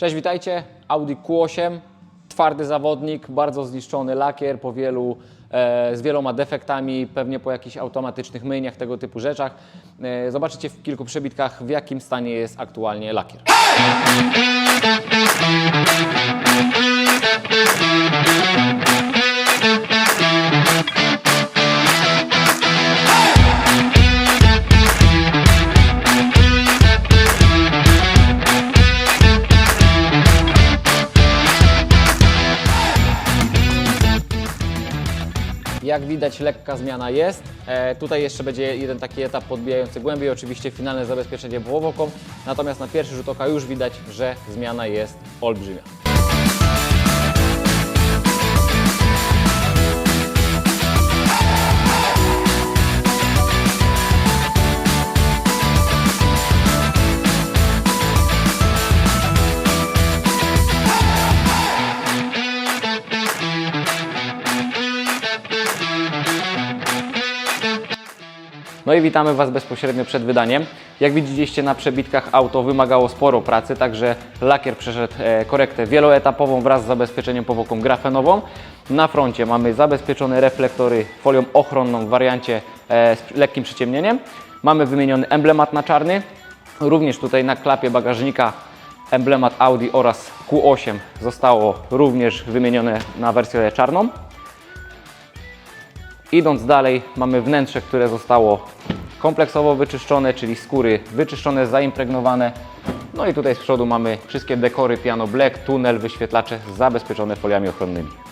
Cześć, witajcie. Audi Q8, twardy zawodnik, bardzo zniszczony lakier po wielu, e, z wieloma defektami, pewnie po jakichś automatycznych myjniach, tego typu rzeczach. E, zobaczycie w kilku przebitkach, w jakim stanie jest aktualnie lakier. Jak widać, lekka zmiana jest. E, tutaj jeszcze będzie jeden taki etap podbijający głębiej, oczywiście finalne zabezpieczenie powłoką. Natomiast na pierwszy rzut oka już widać, że zmiana jest olbrzymia. No i witamy Was bezpośrednio przed wydaniem. Jak widzieliście na przebitkach auto wymagało sporo pracy, także lakier przeszedł e, korektę wieloetapową wraz z zabezpieczeniem powłoką grafenową. Na froncie mamy zabezpieczone reflektory folią ochronną w wariancie e, z lekkim przyciemnieniem. Mamy wymieniony emblemat na czarny. Również tutaj na klapie bagażnika emblemat Audi oraz Q8 zostało również wymienione na wersję czarną. Idąc dalej, mamy wnętrze, które zostało kompleksowo wyczyszczone, czyli skóry wyczyszczone, zaimpregnowane. No i tutaj z przodu mamy wszystkie dekory piano black, tunel, wyświetlacze zabezpieczone foliami ochronnymi.